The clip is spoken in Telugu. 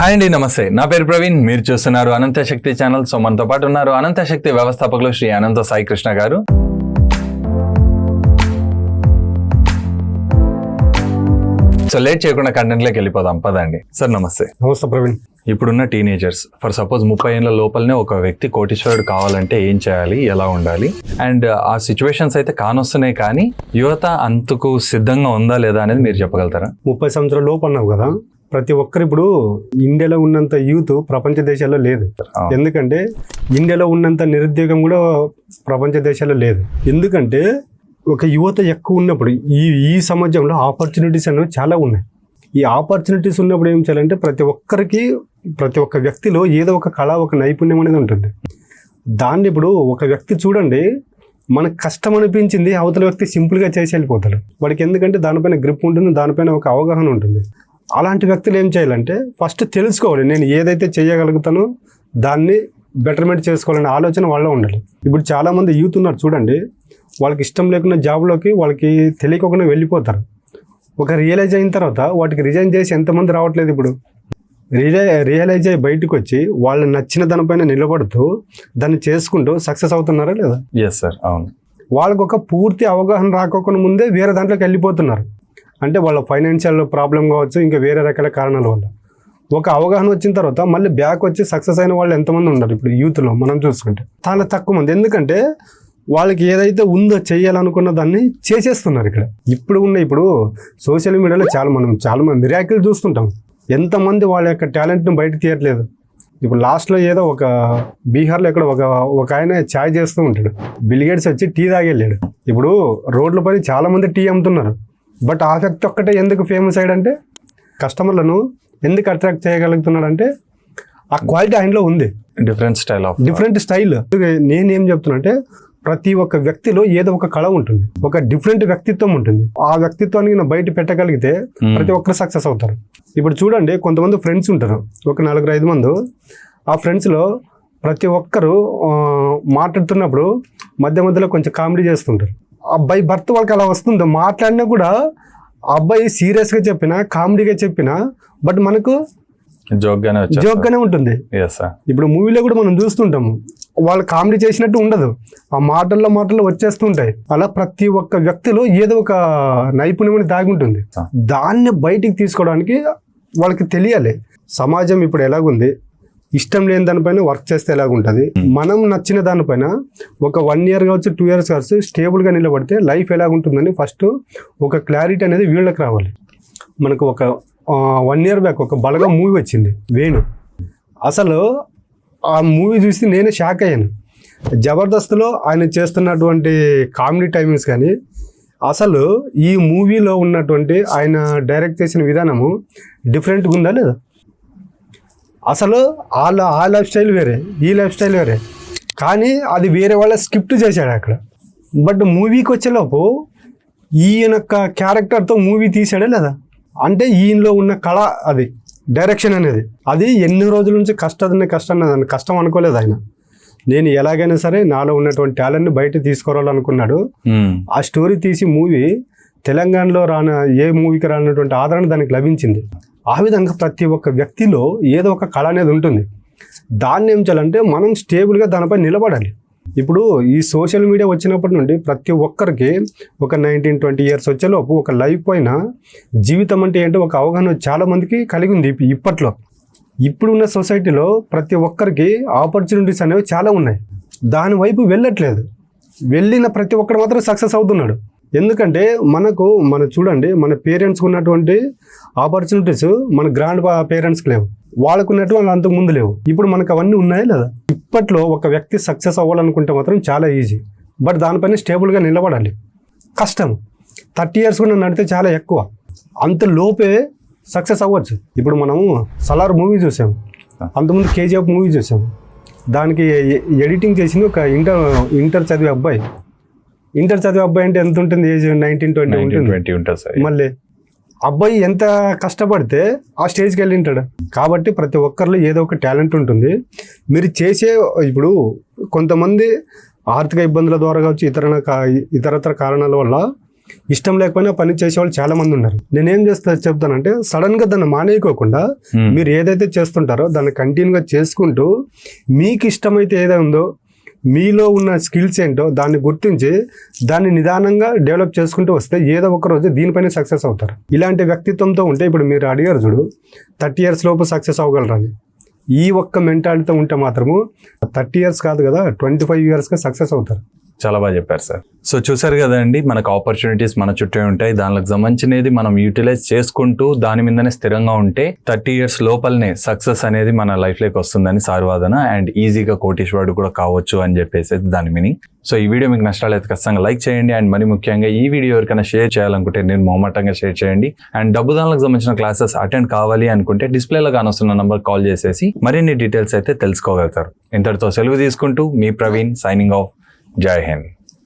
హాయ్ అండి నమస్తే. నా పేరు ప్రవీణ్. మీరు చూస్తున్నారు అనంత శక్తి ఛానల్. సో మనతో పాటు ఉన్నారు అనంత శక్తి వ్యవస్థాపకులు శ్రీ అనంత సాయి కృష్ణ గారు. సో లేట్ చేయకుండా కంటెంట్లోకి వెళ్ళిపోదాం. పదండి. సార్ నమస్తే. నమస్తే ప్రవీణ్. ఇప్పుడున్న టీనేజర్స్ ఫర్ సపోజ్ ముప్పై ఏళ్ళ లోపలనే ఒక వ్యక్తి కోటీశ్వరుడు కావాలంటే ఏం చేయాలి? ఎలా ఉండాలి? అండ్ ఆ సిచ్యువేషన్స్ అయితే కానొస్తున్నాయి కానీ యువత అంతకు సిద్ధంగా ఉందా లేదా అనేది మీరు చెప్పగలుగుతారా? ముప్పై సంవత్సరాల లోపు అన్నావు కదా. ప్రతి ఒక్కరు ఇప్పుడు ఇండియాలో ఉన్నంత యూత్ ప్రపంచ దేశాల్లో లేదు. ఎందుకంటే ఇండియాలో ఉన్నంత నిరుద్యోగం కూడా ప్రపంచ దేశాల్లో లేదు. ఎందుకంటే ఒక యువత ఎక్కువ ఉన్నప్పుడు ఈ ఈ సమాజంలో ఆపర్చునిటీస్ అనేవి చాలా ఉన్నాయి. ఈ ఆపర్చునిటీస్ ఉన్నప్పుడు ఏం చేయాలంటే ప్రతి ఒక్కరికి ప్రతి ఒక్క వ్యక్తిలో ఏదో ఒక కళ ఒక నైపుణ్యం అనేది ఉంటుంది. దాన్ని ఇప్పుడు ఒక వ్యక్తి చూడండి మనకు కష్టం అనిపించింది అవతల వ్యక్తి సింపుల్గా చేసి వెళ్ళిపోతాడు. వాడికి ఎందుకంటే దానిపైన గ్రిప్ ఉంటుంది దానిపైన ఒక అవగాహన ఉంటుంది. అలాంటి వ్యక్తులు ఏం చేయాలంటే ఫస్ట్ తెలుసుకోవాలి నేను ఏదైతే చేయగలుగుతానో దాన్ని బెటర్మెంట్ చేసుకోవాలనే ఆలోచన వాళ్ళలో ఉండాలి. ఇప్పుడు చాలామంది యూత్ ఉన్నారు చూడండి వాళ్ళకి ఇష్టం లేకుండా జాబ్లోకి వాళ్ళకి తెలియకుండా వెళ్ళిపోతారు. ఒక రియలైజ్ అయిన తర్వాత వాటికి రిజైన్ చేసి ఎంతమంది రావట్లేదు ఇప్పుడు? రియలై రియలైజ్ అయ్యి బయటకు వచ్చి వాళ్ళు నచ్చిన దానిపైన నిలబడుతూ దాన్ని చేసుకుంటూ సక్సెస్ అవుతున్నారా లేదా? ఎస్ సార్ అవును. వాళ్ళకు ఒక పూర్తి అవగాహన రాకోకుండా ముందే వేరే దాంట్లోకి వెళ్ళిపోతున్నారు. అంటే వాళ్ళ ఫైనాన్షియల్ ప్రాబ్లం కావచ్చు ఇంకా వేరే రకాల కారణాల వల్ల. ఒక అవగాహన వచ్చిన తర్వాత మళ్ళీ బ్యాక్ వచ్చి సక్సెస్ అయిన వాళ్ళు ఎంతమంది ఉన్నారు ఇప్పుడు యూత్లో మనం చూసుకుంటే? చాలా తక్కువ మంది. ఎందుకంటే వాళ్ళకి ఏదైతే ఉందో చేయాలనుకున్న దాన్ని చేసేస్తున్నారు ఇక్కడ. ఇప్పుడు ఉన్న ఇప్పుడు సోషల్ మీడియాలో చాలా మనం చాలా మంది మిరాకిల్ చూస్తుంటాం. ఎంతమంది వాళ్ళ యొక్క టాలెంట్ని బయట తీయట్లేదు. ఇప్పుడు లాస్ట్లో ఏదో ఒక బీహార్లో ఇక్కడ ఒక ఒక ఆయన ఛాయ్ చేస్తూ ఉంటాడు. బిల్గేట్స్ వచ్చి టీ తాగెళ్ళాడు ఇప్పుడు రోడ్ల పైన చాలామంది టీ అమ్ముతున్నారు. బట్ ఆ వ్యక్తి ఒక్కటే ఎందుకు ఫేమస్ అయ్యాడంటే కస్టమర్లను ఎందుకు అట్రాక్ట్ చేయగలుగుతున్నాడు అంటే ఆ క్వాలిటీ ఆయనలో ఉంది. Different style of different style నేనేం చెప్తున్నా అంటే ప్రతి ఒక్క వ్యక్తిలో ఏదో ఒక కళ ఉంటుంది. ఒక డిఫరెంట్ వ్యక్తిత్వం ఉంటుంది. ఆ వ్యక్తిత్వాన్ని నేను బయట పెట్టగలిగితే ప్రతి ఒక్కరు సక్సెస్ అవుతారు. ఇప్పుడు చూడండి కొంతమంది ఫ్రెండ్స్ ఉంటారు. ఒక నలుగురు ఐదు మంది. ఆ ఫ్రెండ్స్లో ప్రతి ఒక్కరు మాట్లాడుతున్నప్పుడు మధ్య మధ్యలో కొంచెం కామెడీ చేస్తుంటారు. అబ్బాయి భర్త వాళ్ళకి అలా వస్తుంది మాట్లాడినా కూడా అబ్బాయి సీరియస్గా చెప్పినా కామెడీగా చెప్పినా బట్ మనకు జోక్ గానే వచ్చారు జోక్గానే ఉంటుంది. ఇప్పుడు మూవీలో కూడా మనం చూస్తుంటాము వాళ్ళు కామెడీ చేసినట్టు ఉండదు. ఆ మాటల్లో మాటల్లో వచ్చేస్తుంటాయి అలా ప్రతి ఒక్క వ్యక్తిలో ఏదో ఒక నైపుణ్యం దాగి ఉంటుంది. దాన్ని బయటికి తీసుకోవడానికి వాళ్ళకి తెలియాలి. సమాజం ఇప్పుడు ఎలాగుంది? ఇష్టం లేని దానిపైన వర్క్ చేస్తే ఎలాగుంటుంది? మనం నచ్చిన దానిపైన ఒక వన్ ఇయర్ కావచ్చు టూ ఇయర్స్ కావచ్చు స్టేబుల్గా నిలబడితే లైఫ్ ఎలాగుంటుందని ఫస్ట్ ఒక క్లారిటీ అనేది వీళ్ళకి రావాలి. మనకు ఒక వన్ ఇయర్ బ్యాక్ ఒక బలగా మూవీ వచ్చింది వేణు. అసలు ఆ మూవీ చూసి నేనే షాక్ అయ్యాను. జబర్దస్త్లో ఆయన చేస్తున్నటువంటి కామెడీ టైమింగ్స్ కానీ అసలు ఈ మూవీలో ఉన్నటువంటి ఆయన డైరెక్ట్ చేసిన విధానము డిఫరెంట్గా ఉందా లేదా? అసలు వాళ్ళ ఆ లైఫ్ స్టైల్ వేరే ఈ లైఫ్ స్టైల్ వేరే. కానీ అది వేరే వాళ్ళ స్క్రిప్ట్ చేశాడు అక్కడ. బట్ మూవీకి వచ్చేలోపు ఈయన యొక్క క్యారెక్టర్తో మూవీ తీసాడే లేదా? అంటే ఈయనలో ఉన్న కళ అది డైరెక్షన్ అనేది. అది ఎన్ని రోజుల నుంచి కష్టం దాన్ని కష్టం అనుకోలేదు ఆయన. నేను ఎలాగైనా సరే నాలో ఉన్నటువంటి టాలెంట్ని బయట తీసుకురావాలనుకున్నాడు. ఆ స్టోరీ తీసి మూవీ తెలంగాణలో రాన ఏ మూవీకి రానటువంటి ఆదరణ దానికి లభించింది. ఆ విధంగా ప్రతి ఒక్క వ్యక్తిలో ఏదో ఒక కళ అనేది ఉంటుంది. దాన్ని ఏం చేయాలంటే మనం స్టేబుల్గా దానిపై నిలబడాలి. ఇప్పుడు ఈ సోషల్ మీడియా వచ్చినప్పటి నుండి ప్రతి ఒక్కరికి ఒక నైన్టీన్ ట్వంటీ ఇయర్స్ వచ్చేలోపు ఒక లైఫ్ పైన జీవితం అంటే ఏంటో ఒక అవగాహన చాలా మందికి కలిగి ఉంది ఇప్పట్లో. ఇప్పుడున్న సొసైటీలో ప్రతి ఒక్కరికి ఆపర్చునిటీస్ అనేవి చాలా ఉన్నాయి. దాని వైపు వెళ్ళట్లేదు. వెళ్ళిన ప్రతి ఒక్కరు మాత్రం సక్సెస్ అవుతున్నాడు. ఎందుకంటే మనకు మన చూడండి మన పేరెంట్స్కి ఉన్నటువంటి ఆపర్చునిటీస్ మన గ్రాండ్ పేరెంట్స్కి లేవు. వాళ్ళకు ఉన్నట్టు వాళ్ళు అంతకు ముందు లేవు. ఇప్పుడు మనకు అవన్నీ ఉన్నాయా లేదా? ఇప్పట్లో ఒక వ్యక్తి సక్సెస్ అవ్వాలనుకుంటే మాత్రం చాలా ఈజీ బట్ దానిపైన స్టేబుల్గా నిలబడాలి. కష్టం. థర్టీ ఇయర్స్ కూడా నడితే చాలా ఎక్కువ. అంత లోపే సక్సెస్ అవ్వచ్చు. ఇప్పుడు మనము సలార్ మూవీ చూసాము అంతకుముందు కేజీఎఫ్ మూవీ చూసాము దానికి ఎడిటింగ్ చేసింది ఒక ఇంటర్ ఇంటర్ చదివే అబ్బాయి. ఇంటర్ చదివే అబ్బాయి అంటే ఎంత ఉంటుంది? ఏజ్ నైన్టీన్ ట్వంటీ ఉంటుంది. ట్వంటీ ఉంటుంది సార్ మళ్ళీ అబ్బాయి ఎంత కష్టపడితే ఆ స్టేజ్కి వెళ్ళి ఉంటాడు. కాబట్టి ప్రతి ఒక్కరిలో ఏదో ఒక టాలెంట్ ఉంటుంది. మీరు చేసే ఇప్పుడు కొంతమంది ఆర్థిక ఇబ్బందుల ద్వారా కావచ్చు ఇతర ఇతరత్ర కారణాల వల్ల ఇష్టం లేకపోయినా పని చేసేవాళ్ళు చాలా మంది ఉన్నారు. నేనేం చేస్తా చెప్తానంటే సడన్గా దాన్ని మానేయకోకుండా Hmm. మీరు ఏదైతే చేస్తుంటారో దాన్ని కంటిన్యూగా చేసుకుంటూ మీకు ఇష్టమైతే ఏదైతే ఉందో మీలో ఉన్న స్కిల్స్ ఏంటో దాన్ని గుర్తించి దాన్ని నిదానంగా డెవలప్ చేసుకుంటూ వస్తే ఏదో ఒక రోజు దీనిపైన సక్సెస్ అవుతారు. ఇలాంటి వ్యక్తిత్వంతో ఉంటే ఇప్పుడు మీరు అడిగారు చూడు థర్టీ ఇయర్స్ లోపు సక్సెస్ అవ్వగలరని ఈ ఒక్క మెంటాలిటీతో ఉంటే మాత్రము థర్టీ ఇయర్స్ కాదు కదా ట్వంటీ ఫైవ్ ఇయర్స్గా సక్సెస్ అవుతారు. చాలా బాగా చెప్పారు సార్. సో చూసారు కదండి మనకు ఆపర్చునిటీస్ మన చుట్టూ ఉంటాయి. దానికి సంబంధించినది మనం యూటిలైజ్ చేసుకుంటూ దాని మీదనే స్థిరంగా ఉంటే థర్టీ ఇయర్స్ లోపలనే సక్సెస్ అనేది మన లైఫ్లోకి వస్తుందని సార్ వాదన. అండ్ ఈజీగా కోటీశ్వరుడు కూడా కావచ్చు అని చెప్పేసి దాని మీనింగ్. సో ఈ వీడియో మీకు నష్టాలైతే ఖచ్చితంగా లైక్ చేయండి. అండ్ మరి ముఖ్యంగా ఈ వీడియో ఎవరికైనా షేర్ చేయాలనుకుంటే నేను మొహమాటంగా షేర్ చేయండి. అండ్ డబ్బు దానికి సంబంధించిన క్లాసెస్ అటెండ్ కావాలి అనుకుంటే డిస్ప్లేలో కానొస్తున్న నంబర్ కాల్ చేసేసి మరిన్ని డీటెయిల్స్ అయితే తెలుసుకోగలుగుతారు. ఇంతటితో సెలవు తీసుకుంటూ మీ ప్రవీణ్ సైనింగ్ ఆఫ్ जय हिंद।